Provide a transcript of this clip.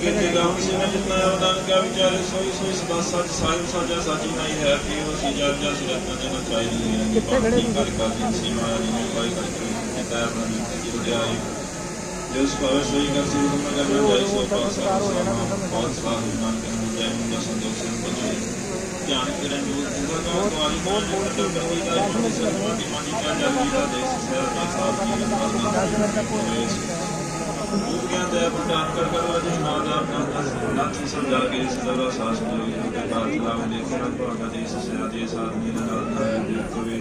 ਕੀਤੇ ਗਾਉਂ ਜਿਨਾ ਜਿਤਨਾ ਅਵਦਾਨ ਕਾ ਵਿਚਾਰ ਸੋਈ ਸੋਈ ਸਦਾ ਸੱਚ ਸਾਹਿਬ ਸਾਜਾ ਸਾਚੀ ਨਹੀਂ ਹੈ ਕਿ ਉਹ ਸੀ ਜਲ ਜਸ ਰਤਨ ਜਨ ਚਾਹੀਦੀ ਹੈ। ਕਿ ਭਗਤੀ ਕਰ ਕਰ ਦੀ ਸੀਮਾ ਨਹੀਂ ਕੋਈ ਕਰ ਕੇ ਤਾਰ ਨਹੀਂ ਕਿ ਜੁੜਿਆ ਹੈ ਜੋ ਸਭਾ ਸੋਈ ਕਰ ਸੀ ਉਹਨਾਂ ਦਾ ਨਾਮ ਜਾਈ ਸੋ ਪਾਸ ਬਹੁਤ ਸਾਰੀ ਨਾਮ ਕੇ ਜੈ ਮੁੰਡਾ ਸੰਤੋਖ ਸਿੰਘ ਬਜੇ ਧਿਆਨ ਕਰਨ ਜੋ ਉਹਨਾਂ ਦਾ ਦੁਆਰੀ ਬਹੁਤ ਬਹੁਤ ਕਰਦੀ ਦਾ ਸਰਵਾ ਦੀ ਮਾਨੀ ਕਾ ਜਲਦੀ ਦਾ ਦੇਸ਼ ਸਹਿਰ ਦਾ ਸਾਥ ਦੀ ਨਾਲ ਦਾ ਮੂਰਤੀਆਂ ਦਾ ਭੰਡਾਰ ਕਰ ਕਰ ਅਜੇ ਨਾਦਾਰ ਨਾਦਾਰ ਸਮਝਾ ਕੇ ਸਦਾ ਸਾਸ ਕੋਈ ਕਾਤਲਾ ਨੇ ਦੇ ਭਾਗਾ ਦੇਸ ਸਿਆ ਦੇ ਸਾਥ ਮੇਰਾ ਨਾਮ ਹੈ ਕਵੇ